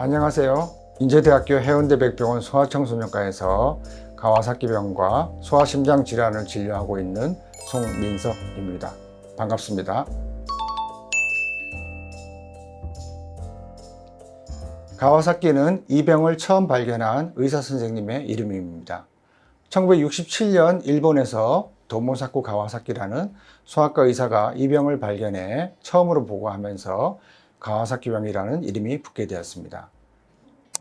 안녕하세요. 인제대학교 해운대 백병원 소아청소년과에서 가와사키병과 소아심장 질환을 진료하고 있는 송민석입니다. 반갑습니다. 가와사키는 이 병을 처음 발견한 의사 선생님의 이름입니다. 1967년 일본에서 도모사쿠 가와사키라는 소아과 의사가 이 병을 발견해 처음으로 보고하면서 가와사키병이라는 이름이 붙게 되었습니다.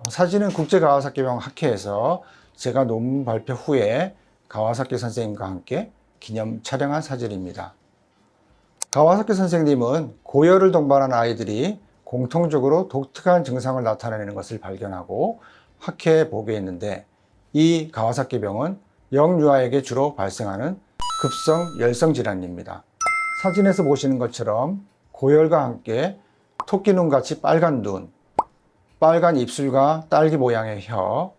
사진은 국제 가와사키병 학회에서 제가 논문 발표 후에 가와사키 선생님과 함께 기념 촬영한 사진입니다. 가와사키 선생님은 고열을 동반한 아이들이 공통적으로 독특한 증상을 나타내는 것을 발견하고 학회에 보고했는데 이 가와사키 병은 영유아에게 주로 발생하는 급성 열성 질환입니다. 사진에서 보시는 것처럼 고열과 함께 토끼 눈 같이 빨간 눈, 빨간 입술과 딸기 모양의 혀,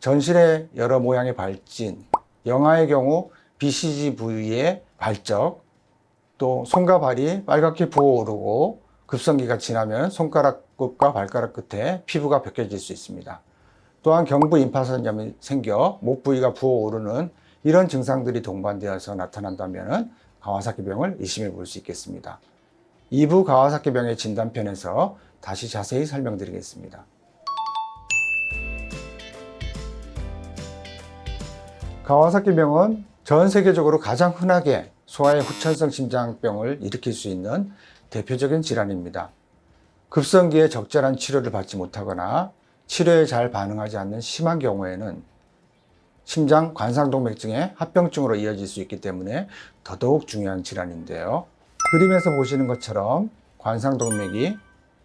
전신의 여러 모양의 발진, 영아의 경우 BCG 부위의 발적, 또 손과 발이 빨갛게 부어오르고 급성기가 지나면 손가락 끝과 발가락 끝에 피부가 벗겨질 수 있습니다. 또한 경부 임파선염이 생겨 목 부위가 부어오르는 이런 증상들이 동반되어서 나타난다면 가와사키병을 의심해 볼 수 있겠습니다. 2부 가와사키병의 진단편에서 다시 자세히 설명드리겠습니다. 가와사키병은 전 세계적으로 가장 흔하게 소아의 후천성 심장병을 일으킬 수 있는 대표적인 질환입니다. 급성기에 적절한 치료를 받지 못하거나 치료에 잘 반응하지 않는 심한 경우에는 심장 관상동맥증의 합병증으로 이어질 수 있기 때문에 더더욱 중요한 질환인데요. 그림에서 보시는 것처럼 관상동맥이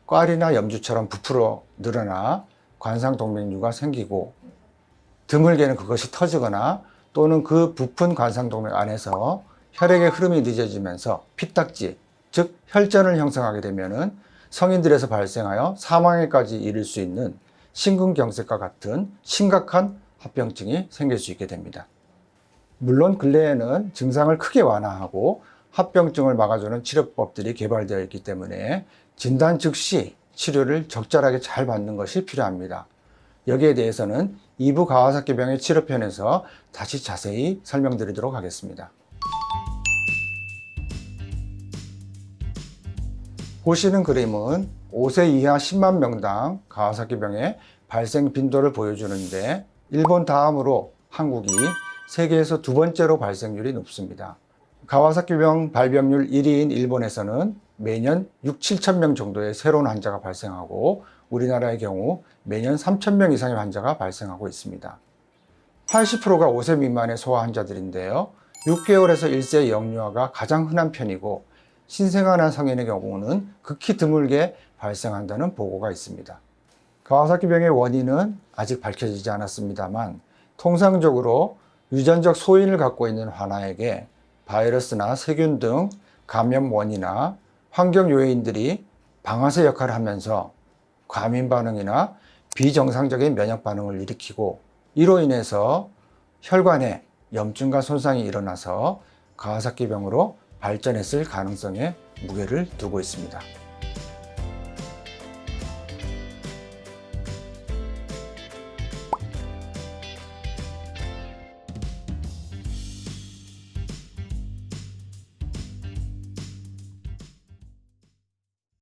꽈리나 염주처럼 부풀어 늘어나 관상동맥류가 생기고 드물게는 그것이 터지거나 또는 그 부푼 관상동맥 안에서 혈액의 흐름이 늦어지면서 피딱지, 즉 혈전을 형성하게 되면은 성인들에서 발생하여 사망에까지 이를 수 있는 심근경색과 같은 심각한 합병증이 생길 수 있게 됩니다. 물론 근래에는 증상을 크게 완화하고 합병증을 막아주는 치료법들이 개발되어 있기 때문에 진단 즉시 치료를 적절하게 잘 받는 것이 필요합니다. 여기에 대해서는 2부 가와사키병의 치료편에서 다시 자세히 설명드리도록 하겠습니다. 보시는 그림은 5세 이하 10만 명당 가와사키병의 발생 빈도를 보여주는데 일본 다음으로 한국이 세계에서 두 번째로 발생률이 높습니다. 가와사키병 발병률 1위인 일본에서는 매년 6, 7천 명 정도의 새로운 환자가 발생하고 우리나라의 경우 매년 3천 명 이상의 환자가 발생하고 있습니다. 80%가 5세 미만의 소아 환자들인데요. 6개월에서 1세 영유아가 가장 흔한 편이고 신생아나 성인의 경우는 극히 드물게 발생한다는 보고가 있습니다. 가와사키병의 원인은 아직 밝혀지지 않았습니다만 통상적으로 유전적 소인을 갖고 있는 환아에게 바이러스나 세균 등 감염 원이나 환경 요인들이 방아쇠 역할을 하면서 과민 반응이나 비정상적인 면역 반응을 일으키고 이로 인해서 혈관에 염증과 손상이 일어나서 가와사키병으로 발전했을 가능성에 무게를 두고 있습니다.